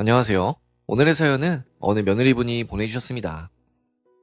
안녕하세요. 오늘의 사연은 어느 며느리분이 보내주셨습니다.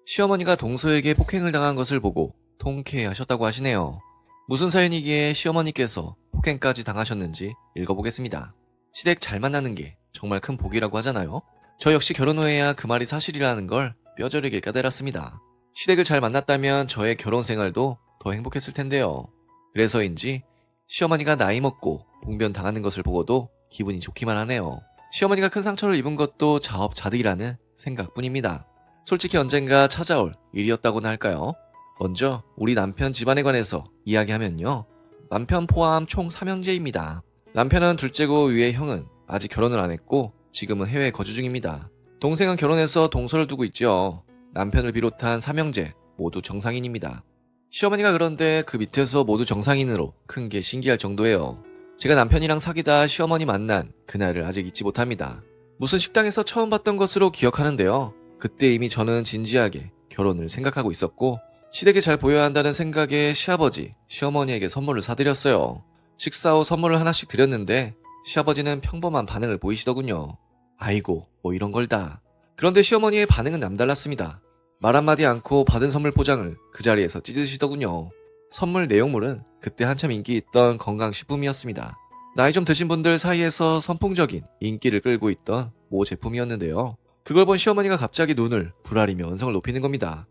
시어머니가 동서에게 폭행을 당한 것을 보고 통쾌하셨다고 하시네요. 무슨 사연이기에 시어머니께서 폭행까지 당하셨는지 읽어보겠습니다. 시댁 잘 만나는 게 정말 큰 복이라고 하잖아요. 저 역시 결혼 후에야 그 말이 사실이라는 걸 뼈저리게 깨달았습니다. 시댁을 잘 만났다면 저의 결혼 생활도 더 행복했을 텐데요. 그래서인지 시어머니가 나이 먹고 봉변 당하는 것을 보고도 기분이 좋기만 하네요. 시어머니가 큰 상처를 입은 것도 자업자득이라는 생각뿐입니다. 솔직히 언젠가 찾아올 일이었다고나 할까요? 먼저 우리 남편 집안에 관해서 이야기하면요. 남편 포함 총 3형제입니다. 남편은 둘째고 위에 형은 아직 결혼을 안 했고 지금은 해외 거주 중입니다. 동생은 결혼해서 동서를 두고 있죠. 남편을 비롯한 3형제 모두 정상인입니다. 시어머니가 그런데 그 밑에서 모두 정상인으로 큰 게 신기할 정도예요. 제가 남편이랑 사귀다 시어머니 만난 그날을 아직 잊지 못합니다. 무슨 식당에서 처음 봤던 것으로 기억하는데요. 그때 이미 저는 진지하게 결혼을 생각하고 있었고 시댁에 잘 보여야 한다는 생각에 시아버지, 시어머니에게 선물을 사드렸어요. 식사 후 선물을 하나씩 드렸는데 시아버지는 평범한 반응을 보이시더군요. 아이고, 뭐 이런 걸 다. 그런데 시어머니의 반응은 남달랐습니다. 말 한마디 않고 받은 선물 포장을 그 자리에서 찢으시더군요. 선물 내용물은 그때 한참 인기 있던 건강식품이었습니다. 나이 좀 드신 분들 사이에서 선풍적인 인기를 끌고 있던 모 제품이었는데요. 그걸 본 시어머니가 갑자기 눈을 부라리며 언성을 높이는 겁니다.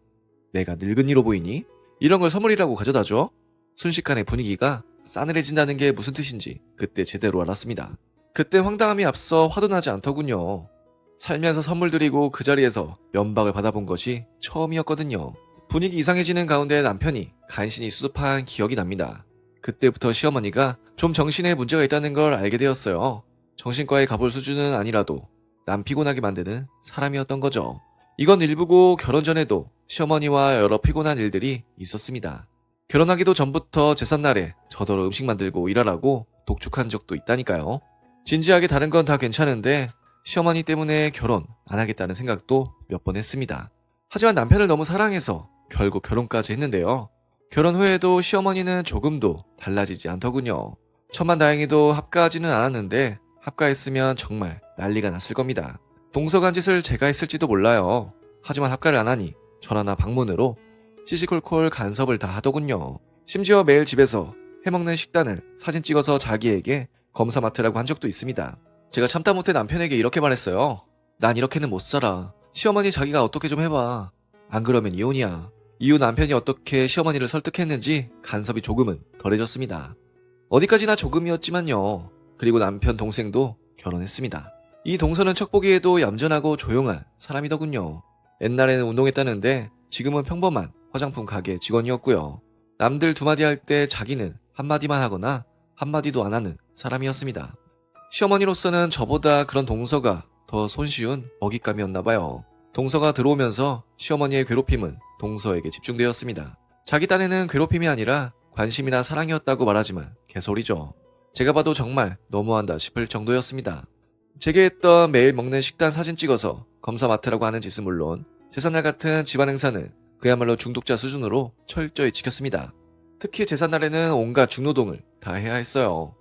내가 늙은이로 보이니? 이런 걸 선물이라고 가져다줘? 순식간에 분위기가 싸늘해진다는 게 무슨 뜻인지 그때 제대로 알았습니다. 그때 황당함이 앞서 화도 나지 않더군요. 살면서 선물 드리고 그 자리에서 면박을 받아본 것이 처음이었거든요. 분위기 이상해지는 가운데 남편이 간신히 수습한 기억이 납니다. 그때부터 시어머니가 좀 정신에 문제가 있다는 걸 알게 되었어요. 정신과에 가볼 수준은 아니라도 남 피곤하게 만드는 사람이었던 거죠. 이건 일부고 결혼 전에도 시어머니와 여러 피곤한 일들이 있었습니다. 결혼하기도 전부터 제삿날에 저더러 음식 만들고 일하라고 독촉한 적도 있다니까요. 진지하게 다른 건 다 괜찮은데 시어머니 때문에 결혼 안 하겠다는 생각도 몇 번 했습니다. 하지만 남편을 너무 사랑해서 결국 결혼까지 했는데요. 결혼 후에도 시어머니는 조금도 달라지지 않더군요. 천만 다행히도 합가하지는 않았는데 합가했으면 정말 난리가 났을 겁니다. 동서간 짓을 제가 했을지도 몰라요. 하지만 합가를 안 하니 전화나 방문으로 시시콜콜 간섭을 다 하더군요. 심지어 매일 집에서 해먹는 식단을 사진 찍어서 자기에게 검사 맡으라고 한 적도 있습니다. 제가 참다 못해 남편에게 이렇게 말했어요. 난 이렇게는 못 살아. 시어머니 자기가 어떻게 좀 해봐. 안 그러면 이혼이야. 이후 남편이 어떻게 시어머니를 설득했는지 간섭이 조금은 덜해졌습니다. 어디까지나 조금이었지만요. 그리고 남편 동생도 결혼했습니다. 이 동서는 척 보기에도 얌전하고 조용한 사람이더군요. 옛날에는 운동했다는데 지금은 평범한 화장품 가게 직원이었고요. 남들 두 마디 할 때 자기는 한마디만 하거나 한마디도 안 하는 사람이었습니다. 시어머니로서는 저보다 그런 동서가 더 손쉬운 먹잇감이었나 봐요. 동서가 들어오면서 시어머니의 괴롭힘은 동서에게 집중되었습니다. 자기 딴에는 괴롭힘이 아니라 관심이나 사랑이었다고 말하지만 개소리죠. 제가 봐도 정말 너무한다 싶을 정도였습니다. 제게 했던 매일 먹는 식단 사진 찍어서 검사 맡으라고 하는 짓은 물론 제삿날 같은 집안 행사는 그야말로 중독자 수준으로 철저히 지켰습니다. 특히 제삿날에는 온갖 중노동을 다 해야 했어요.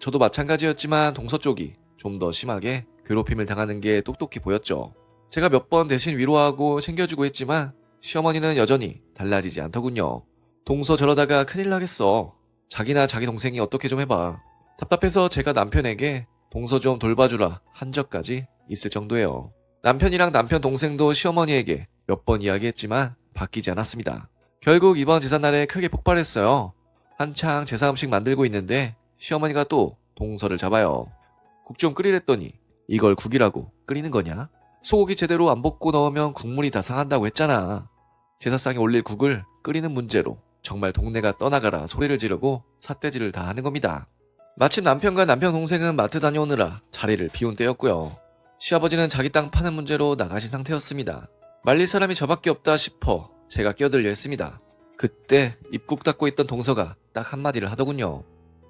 저도 마찬가지였지만 동서 쪽이 좀 더 심하게 괴롭힘을 당하는 게 똑똑히 보였죠. 제가 몇 번 대신 위로하고 챙겨주고 했지만 시어머니는 여전히 달라지지 않더군요. 동서 저러다가 큰일 나겠어. 자기나 자기 동생이 어떻게 좀 해봐. 답답해서 제가 남편에게 동서 좀 돌봐주라 한 적까지 있을 정도예요. 남편이랑 남편 동생도 시어머니에게 몇 번 이야기했지만 바뀌지 않았습니다. 결국 이번 제삿날에 크게 폭발했어요. 한창 제사 음식 만들고 있는데 시어머니가 또 동서를 잡아요. 국 좀 끓이랬더니 이걸 국이라고 끓이는 거냐? 소고기 제대로 안 볶고 넣으면 국물이 다 상한다고 했잖아. 제사상에 올릴 국을 끓이는 문제로 정말 동네가 떠나가라 소리를 지르고 삿대질을 다 하는 겁니다. 마침 남편과 남편 동생은 마트 다녀오느라 자리를 비운 때였고요. 시아버지는 자기 땅 파는 문제로 나가신 상태였습니다. 말릴 사람이 저밖에 없다 싶어 제가 끼어들려 했습니다. 그때 입국 닫고 있던 동서가 딱 한마디를 하더군요.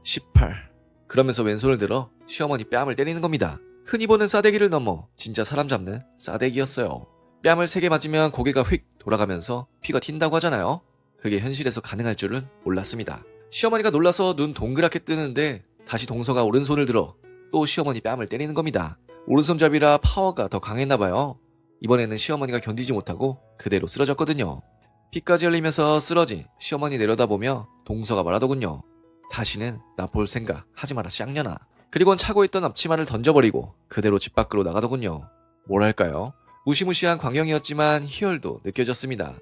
18. 그러면서 왼손을 들어 시어머니 뺨을 때리는 겁니다. 흔히 보는 싸대기를 넘어 진짜 사람 잡는 싸대기였어요. 뺨을 세게 맞으면 고개가 휙 돌아가면서 피가 튄다고 하잖아요. 그게 현실에서 가능할 줄은 몰랐습니다. 시어머니가 놀라서 눈 동그랗게 뜨는데 다시 동서가 오른손을 들어 또 시어머니 뺨을 때리는 겁니다. 오른손잡이라 파워가 더 강했나봐요. 이번에는 시어머니가 견디지 못하고 그대로 쓰러졌거든요. 피까지 흘리면서 쓰러진 시어머니 내려다보며 동서가 말하더군요. 다시는 나 볼 생각 하지 마라 쌍년아. 그리곤 차고 있던 앞치마를 던져버리고 그대로 집 밖으로 나가더군요. 뭐랄까요? 무시무시한 광경이었지만 희열도 느껴졌습니다.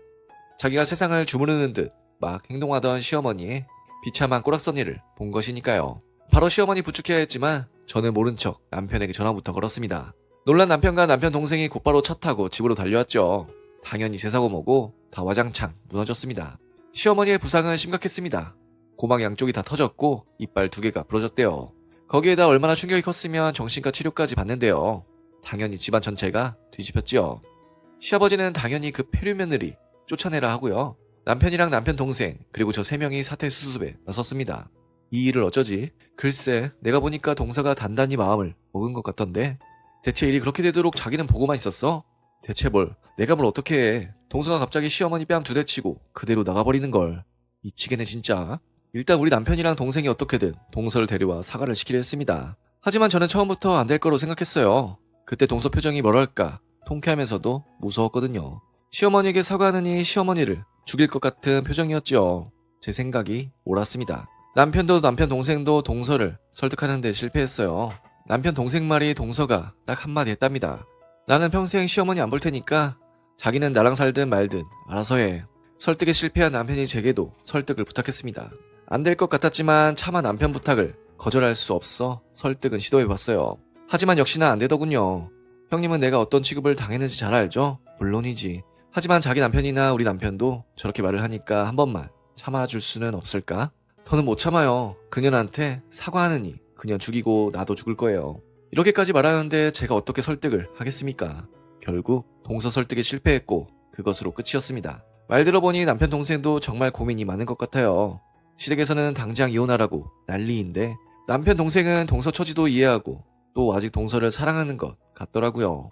자기가 세상을 주무르는 듯 막 행동하던 시어머니의 비참한 꼬락서니를 본 것이니까요. 바로 시어머니 부축해야 했지만 저는 모른 척 남편에게 전화부터 걸었습니다. 놀란 남편과 남편 동생이 곧바로 차 타고 집으로 달려왔죠. 당연히 세사고모고 다 와장창 무너졌습니다. 시어머니의 부상은 심각했습니다. 고막 양쪽이 다 터졌고 이빨 두 개가 부러졌대요. 거기에다 얼마나 충격이 컸으면 정신과 치료까지 받는데요. 당연히 집안 전체가 뒤집혔지요. 시아버지는 당연히 그 폐류 며느리 쫓아내라 하고요. 남편이랑 남편 동생 그리고 저 세 명이 사태 수습에 나섰습니다. 이 일을 어쩌지? 글쎄 내가 보니까 동서가 단단히 마음을 먹은 것 같던데 대체 일이 그렇게 되도록 자기는 보고만 있었어? 대체 뭘 내가 뭘 어떻게 해 동서가 갑자기 시어머니 뺨 두 대 치고 그대로 나가버리는 걸 미치겠네 진짜 일단 우리 남편이랑 동생이 어떻게든 동서를 데려와 사과를 시키려 했습니다 하지만 저는 처음부터 안 될 거로 생각했어요 그때 동서 표정이 뭐랄까 통쾌하면서도 무서웠거든요 시어머니에게 사과하느니 시어머니를 죽일 것 같은 표정이었지요 제 생각이 옳았습니다 남편도 남편 동생도 동서를 설득하는데 실패했어요 남편 동생 말이 동서가 딱 한마디 했답니다 나는 평생 시어머니 안 볼 테니까 자기는 나랑 살든 말든 알아서 해. 설득에 실패한 남편이 제게도 설득을 부탁했습니다. 안 될 것 같았지만 차마 남편 부탁을 거절할 수 없어 설득은 시도해봤어요. 하지만 역시나 안 되더군요. 형님은 내가 어떤 취급을 당했는지 잘 알죠? 물론이지. 하지만 자기 남편이나 우리 남편도 저렇게 말을 하니까 한 번만 참아줄 수는 없을까? 더는 못 참아요. 그년한테 사과하느니 그년 죽이고 나도 죽을 거예요. 이렇게까지 말하는데 제가 어떻게 설득을 하겠습니까? 결국 동서 설득에 실패했고 그것으로 끝이었습니다. 말 들어보니 남편 동생도 정말 고민이 많은 것 같아요. 시댁에서는 당장 이혼하라고 난리인데 남편 동생은 동서 처지도 이해하고 또 아직 동서를 사랑하는 것 같더라고요.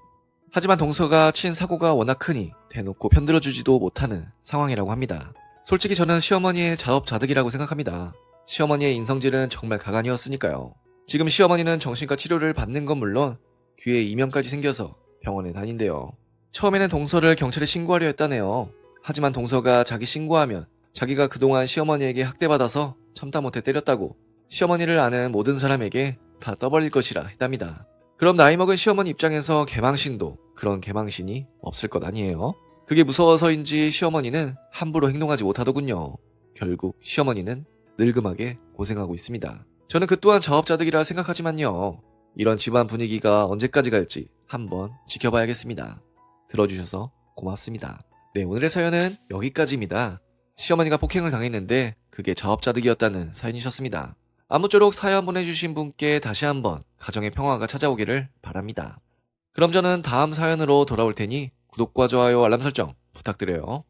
하지만 동서가 친 사고가 워낙 크니 대놓고 편들어주지도 못하는 상황이라고 합니다. 솔직히 저는 시어머니의 자업자득이라고 생각합니다. 시어머니의 인성질은 정말 가관이었으니까요. 지금 시어머니는 정신과 치료를 받는 건 물론 귀에 이명까지 생겨서 병원에 다닌대요. 처음에는 동서를 경찰에 신고하려 했다네요. 하지만 동서가 자기 신고하면 자기가 그동안 시어머니에게 학대받아서 참다 못해 때렸다고 시어머니를 아는 모든 사람에게 다 떠벌릴 것이라 했답니다. 그럼 나이 먹은 시어머니 입장에서 개망신도 그런 개망신이 없을 것 아니에요? 그게 무서워서인지 시어머니는 함부로 행동하지 못하더군요. 결국 시어머니는 늙음하게 고생하고 있습니다. 저는 그 또한 자업자득이라 생각하지만요. 이런 집안 분위기가 언제까지 갈지 한번 지켜봐야겠습니다. 들어주셔서 고맙습니다. 네, 오늘의 사연은 여기까지입니다. 시어머니가 폭행을 당했는데 그게 자업자득이었다는 사연이셨습니다. 아무쪼록 사연 보내주신 분께 다시 한번 가정의 평화가 찾아오기를 바랍니다. 그럼 저는 다음 사연으로 돌아올 테니 구독과 좋아요 알람 설정 부탁드려요.